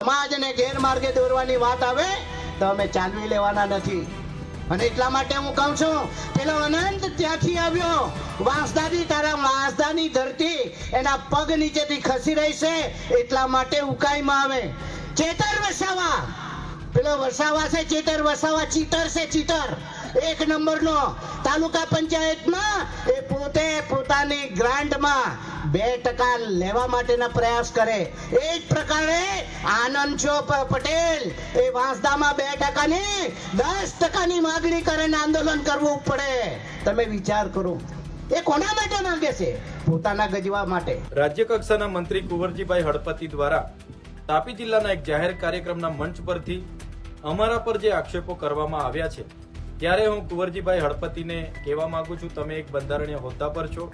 સમાજને ગેરમાર્ગે દોરવાની વાત આવે તો અમે ચાલવી લેવાના નથી. અને એટલા માટે હું કહું છું, પેલો અનંત ત્યાંથી આવ્યો. વાંસદાની તારા વાંસદાની ધરતી એના પગ નીચેથી ખસી રહી છે, એટલા માટે ઉકાઈમાં આવે. ચેતર વસાવા. પેલો વસાવા છે, ચેતર વસાવા, ચીતર છે ચીટર એક નંબરનો તાલુકા પંચાયતમાં એ પોતે પોતાની ગ્રાન્ટમાં બે ટકા લેવા માટેના પ્રયાસ કરે. એ જ પ્રકારે આનંદ છો પટેલ, એ વાંસદામાં બે ટકાની, દસ ટકાની માગણી કરે ને આંદોલન કરવું પડે. તમે વિચાર કરો, એ કોના માટે માંગે છે? પોતાના ગજવા માટે. રાજ્ય કક્ષાના મંત્રી કુંવરજીભાઈ હળપતિ દ્વારા તાપી જિલ્લાના એક જાહેર કાર્યક્રમના મંચ પરથી અમારા પર જે આક્ષેપો કરવામાં આવ્યા છે ત્યારે હું કુંવરજીભાઈ હળપતિને કહેવા માગું છું, તમે એક બંધારણીય હોદ્દા પર છો.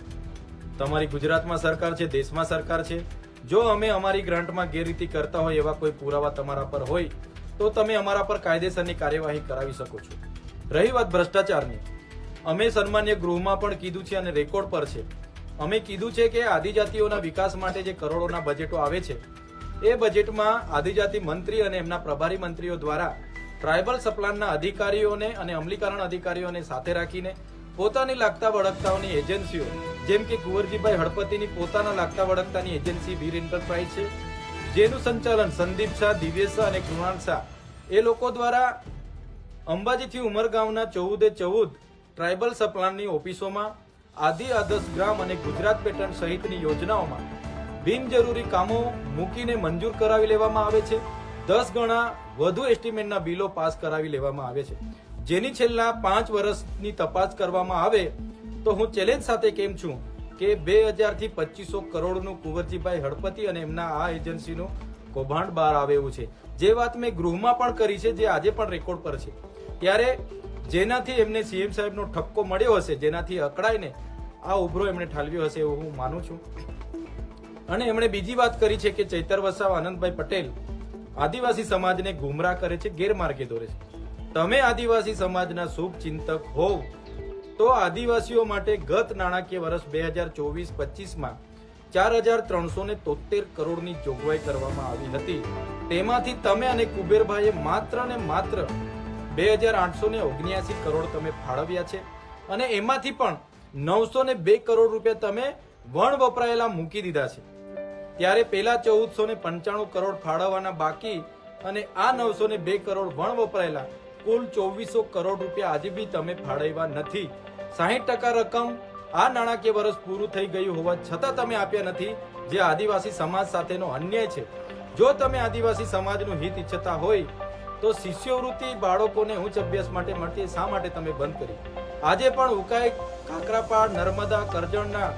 તમારી ગુજરાતમાં સરકાર છે, દેશમાં સરકાર છે. જો અમે અમારી ગ્રાન્ટમાં ગેરરીતિ કરતા હોય, એવા કોઈ પુરાવા તમારા પર હોય, તો તમે અમારા પર કાયદેસરની કાર્યવાહી કરાવી શકો છો. રહી વાત ભ્રષ્ટાચારની. અમે સન્માન્ય ગૃહમાં પણ કીધું છે અને રેકોર્ડ પર છે. અમે કીધું છે કે આદિજાતિઓના વિકાસ માટે જે કરોડોના બજેટો આવે છે, એ બજેટમાં આદિજાતિ મંત્રી અને એમના પ્રભારી મંત્રીઓ દ્વારા ટ્રાયબલ સપ્લાનના અધિકારીઓને અને અમલીકરણ અધિકારીઓને સાથે રાખીને પોતાની લાગતા વળગતાઓની એજન્સીઓ, જેમ કે કુંવરજીભાઈ હળપતિની પોતાના લાગતા વળગતાની એજન્સી વીર એન્ટરપ્રાઇઝ છે, જેનું સંચાલન સંદીપ શાહ, દિવ્યેશ અને કૃણાલ શાહ. એ લોકો દ્વારા અંબાજીથી ઉમરગાંવના ચૌદે ચૌદ ટ્રાઇબલ સપ્લાનની ઓફિસોમાં, આદિ આદર્શ ગ્રામ અને ગુજરાત પેટર્ન સહિતની યોજનાઓમાં બિનજરૂરી કામો મૂકીને મંજૂર કરાવી લેવામાં આવે છે. દસ ગણા વધુ એસ્ટિમેટના બિલો પાસ કરાવી લેવામાં આવે છે. જેની છેલ્લા પાંચ વર્ષની તપાસ કરવામાં આવે તો હું ચેલેન્જ સાથે કેમ છું કે બે હજારથી પચીસો કરોડનું કુંવરજીભાઈ હળપતિ અને એમના આ એજન્સીનું કૌભાંડ બહાર આવે એવું છે. જે વાત મેં ગૃહમાં પણ કરી છે, જે આજે પણ રેકોર્ડ પર છે. ત્યારે જેનાથી એમને સીએમ સાહેબનો ઠપકો મળ્યો હશે, જેનાથી અકળાઈને આ ઉભરો એમણે ઠાલવ્યો હશે એવું હું માનું છું. અને એમણે બીજી વાત કરી છે કે ચૈતર વસાવ, આનંદભાઈ પટેલ આદિવાસી સમાજને ગુમરાહ કરે છે, ગેરમાર્ગે દોરે છે. તમે આદિવાસી સમાજના શુભ ચિંતક હોવ, તો આદિવાસીઓ માટે ગત નાણાકીય વર્ષ બે હજાર ચોવીસ પચીસમાં ચાર હજાર ત્રણસો ને તોતેર કરોડની જોગવાઈ કરવામાં આવી હતી. તેમાંથી તમે અને કુબેરભાઈએ માત્ર ને માત્ર બે હજાર આઠસો ને ઓગણ્યાસી કરોડ તમે ફાળવ્યા છે અને એમાંથી પણ નવસો ને બે કરોડ રૂપિયા તમે વણ વપરાયેલા મૂકી દીધા છે. ત્યારે પેલા ચૌદસો ને પંચાણું કરોડ ફાળવવાના બાકી અને આ નવસો ને બે કરોડ વણ વપરાયેલા. કુલ ચોવીસો કરોડ રૂપિયા આજે બી તમે ફાળવ્યા નથી. સાહીઠ ટકા રકમ આ નાણાકીય વર્ષ પૂરું થઈ ગયું હોવા છતાં તમે આપ્યા નથી, જે આદિવાસી સમાજ સાથેનો અન્યાય છે. જો તમે આદિવાસી સમાજનું હિત ઈચ્છતા હોય, તો શિષ્યવૃત્તિ બાળકોને ઉચ્ચ અભ્યાસ માટે મળતી શા માટે તમે બંધ કરી? આજે પણ ઉકાઈ કાકરાપાડ નર્મદા, કરજણના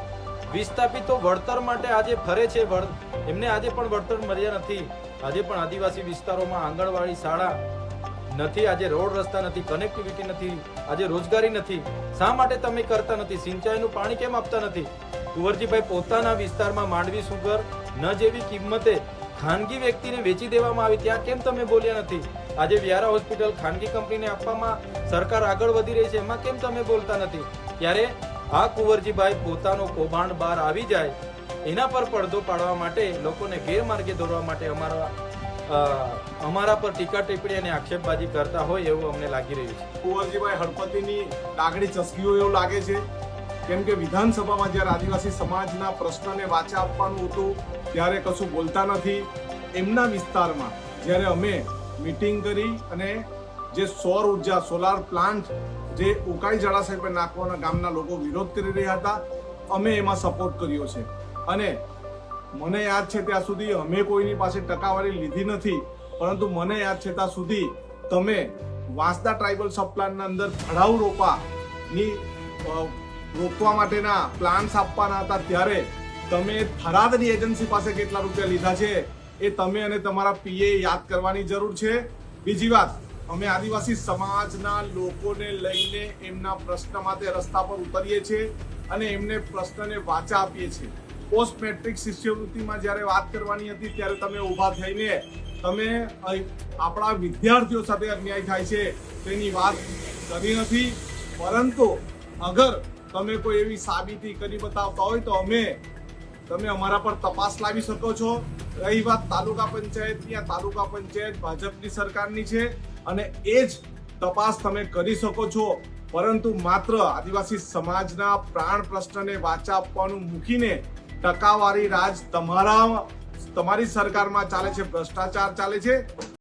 વિસ્થાપિતો વળતર માટે આજે ફરે છે એમને આજે પણ વળતર મળ્યા નથી. આજે પણ આદિવાસી વિસ્તારોમાં આંગણવાડી શાળા નથી, આજે રોડ રસ્તા નથી કનેક્ટિવિટી નથી, આજે રોજગારી નથી. શા માટે તમે કરતા નથી? સિંચાઈનું પાણી કેમ આપતા નથી? કુંવરજીભાઈ પોતાના વિસ્તારમાં માંડવી સુગર ન જેવી કિંમતે ખાનગી વ્યક્તિને વેચી દેવામાં આવી, ત્યાં કેમ તમે બોલ્યા નથી? આજે વ્યારા હોસ્પિટલ ખાનગી કંપનીને આપવામાં સરકાર આગળ વધી રહી છે, એમાં કેમ તમે બોલતા નથી? ત્યારે આ કુંવરજીભાઈ પોતાનો કૌભાંડ બહાર આવી જાય, એના પર પડદો પાડવા માટે લોકોને ગેરમાર્ગે દોરવા માટે અમારા અમારા પર ટીકા ટિપ્પણી અને આક્ષેપબાજી કરતા હોય એવું અમને લાગી રહ્યું છે. કુંવરજીભાઈ હળપતિની લાગણી ચસકી હોય એવું લાગે છે, કેમ કે વિધાનસભામાં જ્યારે આદિવાસી સમાજના પ્રશ્નને વાચા આપવાનું હતું, ત્યારે કશું બોલતા નથી. એમના વિસ્તારમાં જ્યારે અમે મિટિંગ કરી અને જે સૌર ઊર્જા સોલાર પ્લાન્ટ જે ઉકાઈ જળાશય પર નાખવાના ગામના લોકો વિરોધ કરી રહ્યા હતા. અમે એમાં સપોર્ટ કર્યો છે. અને મને યાદ છે ત્યાં સુધી અમે કોઈની પાસે ટકાવારી લીધી નથી, પરંતુ મને યાદ છે ત્યાં સુધી તમે વાંસદા ટ્રાઇબલ સબ અંદર ભડાઉ રોપાની રોકવા માટેના પ્લાન્સ આપવાના હતા. ત્યારે તમે થરાદની એજન્સી પાસે કેટલા રૂપિયા લીધા છે એ તમે અને તમારા પીએ યાદ કરવાની જરૂર છે. બીજી વાત અમે આદિવાસી સમાજના લોકોને લઈને એમના પ્રશ્ન માટે રસ્તા પર ઉતરીએ છીએ અને એમને પ્રશ્નને વાચા આપીએ છીએ. પોસ્ટ મેટ્રિક શિષ્યવૃત્તિમાં જ્યારે વાત કરવાની હતી, ત્યારે તમે ઊભા થઈને તમે આપણા વિદ્યાર્થીઓ સાથે અન્યાય થાય છે તેની વાત કરી નથી. પરંતુ અગર તમે કોઈ એવી સાબિતી કરી બતાવતા હોય તો અમે તમે અમારા પર તપાસ લાવી શકો છો. રહી વાત તાલુકા પંચાયતની, આ તાલુકા પંચાયત ભાજપની સરકારની છે અને એ જ તપાસ તમે કરી શકો છો. પરંતુ માત્ર આદિવાસી સમાજના પ્રાણ પ્રશ્નને વાચા આપવાનું મૂકીને ટકાવારી રાજ તમારા, તમારી સરકારમાં ચાલે છે, ભ્રષ્ટાચાર ચાલે છે.